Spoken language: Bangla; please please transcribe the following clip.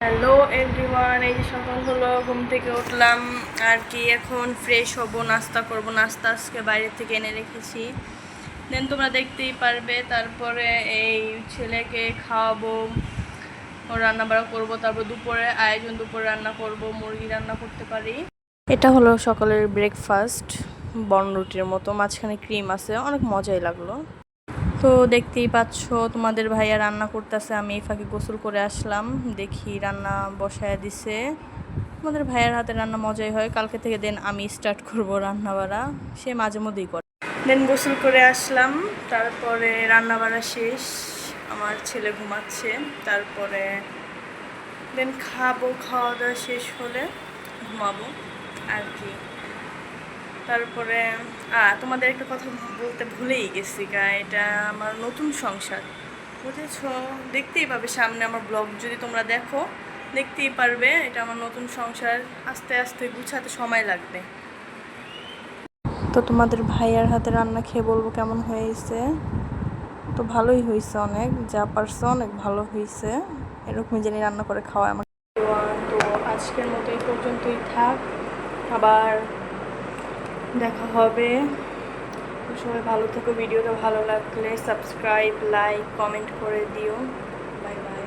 হ্যালো এভরিওয়ান, এই যে সকাল হলো, ঘুম থেকে উঠলাম, আর কি এখন ফ্রেশ হব, নাস্তা করব, নাস্তা আজকে বাইরে থেকে এনে রেখেছি। দেন তোমরা দেখতেই পারবে, তারপরে এই ছেলেকে খাওয়াবো রান্না বাড়া করব, তারপর দুপুরে আয়োজন, দুপুরে রান্না করব, মুরগি রান্না করতে পারি। এটা হলো সকালের ব্রেকফাস্ট বন রুটির মতো, মাঝখানে ক্রিম আছে, অনেক মজাই লাগল। তো দেখতেই পাচ্ছ, তোমাদের ভাইয়া রান্না করতেছে। আমি এই ফাঁকে গোসল করে আসলাম। দেখি রান্না বসায় দিছে। তোমাদের ভাইয়ের হাতে রান্না মজাই হয়। কালকে থেকে দেন আমি স্টার্ট করব রান্না বাড়া সে মাঝে মধ্যেই করে। দেন গোসল করে আসলাম। তারপরে রান্না বাড়া শেষ। আমার ছেলে ঘুমাচ্ছে। তারপরে দেন খাব, খাওয়া দাওয়া শেষ হলে ঘুমাবো। আর কি। তারপরে তোমাদের একটা কথা বলতে ভুলেই গেছি, গা, এটা আমার নতুন সংসার। বুঝেছ? দেখতেই পাবে সামনে আমার ব্লগ। যদি তোমরা দেখো, দেখতেই পারবে, এটা আমার নতুন সংসার। আস্তে আস্তে গুছাতে সময় লাগবে। তো তোমাদের ভাইয়ার হাতে রান্না খেয়ে বলব কেমন হয়েছে? তো ভালোই হয়েছে অনেক, যা পারছে অনেক ভালো হয়েছে। এরকমই জানি রান্না করে খাওয়ায় আমাকে তো আজকের মতো এই পর্যন্তই থাক। আবার দেখা হবে। সবাই ভালো থেকো, ভিডিওটা ভালো লাগলে সাবস্ক্রাইব লাইক কমেন্ট করে দিও। Bye bye